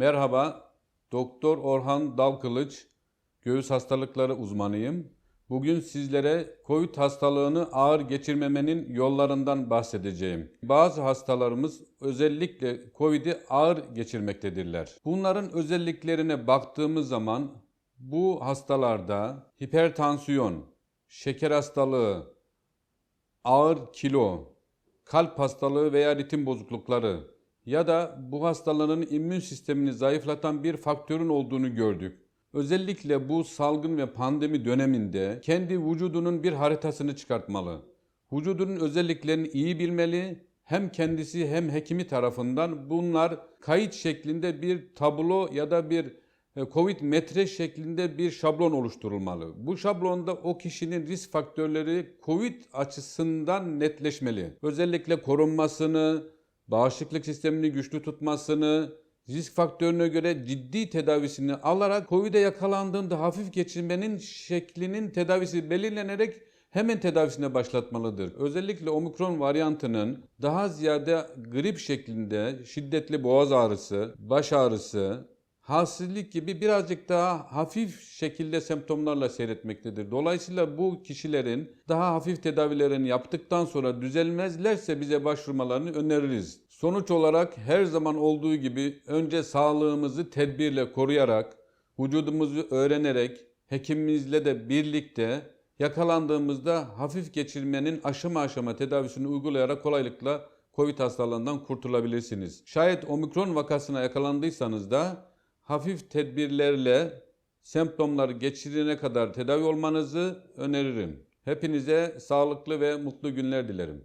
Merhaba, Doktor Orhan Dalkılıç, göğüs hastalıkları uzmanıyım. Bugün sizlere COVID hastalığını ağır geçirmemenin yollarından bahsedeceğim. Bazı hastalarımız özellikle COVID'i ağır geçirmektedirler. Bunların özelliklerine baktığımız zaman bu hastalarda hipertansiyon, şeker hastalığı, ağır kilo, kalp hastalığı veya ritim bozuklukları ya da bu hastalığın immün sistemini zayıflatan bir faktörün olduğunu gördük. Özellikle bu salgın ve pandemi döneminde kendi vücudunun bir haritasını çıkartmalı. Vücudunun özelliklerini iyi bilmeli. Hem kendisi hem hekimi tarafından bunlar kayıt şeklinde bir tablo ya da bir e, Covid metre şeklinde bir şablon oluşturulmalı. Bu şablonda o kişinin risk faktörleri Covid açısından netleşmeli. Özellikle korunmasını, bağışıklık sistemini güçlü tutmasını, risk faktörüne göre ciddi tedavisini alarak Covid'e yakalandığında hafif geçirmenin şeklinin tedavisi belirlenerek hemen tedavisine başlatmalıdır. Özellikle omikron varyantının daha ziyade grip şeklinde şiddetli boğaz ağrısı, baş ağrısı, halsizlik gibi birazcık daha hafif şekilde semptomlarla seyretmektedir. Dolayısıyla bu kişilerin daha hafif tedavilerini yaptıktan sonra düzelmezlerse bize başvurmalarını öneririz. Sonuç olarak her zaman olduğu gibi önce sağlığımızı tedbirle koruyarak, vücudumuzu öğrenerek, hekimimizle de birlikte yakalandığımızda hafif geçirmenin aşama aşama tedavisini uygulayarak kolaylıkla COVID hastalığından kurtulabilirsiniz. Şayet omikron vakasına yakalandıysanız da hafif tedbirlerle semptomları geçirene kadar tedavi olmanızı öneririm. Hepinize sağlıklı ve mutlu günler dilerim.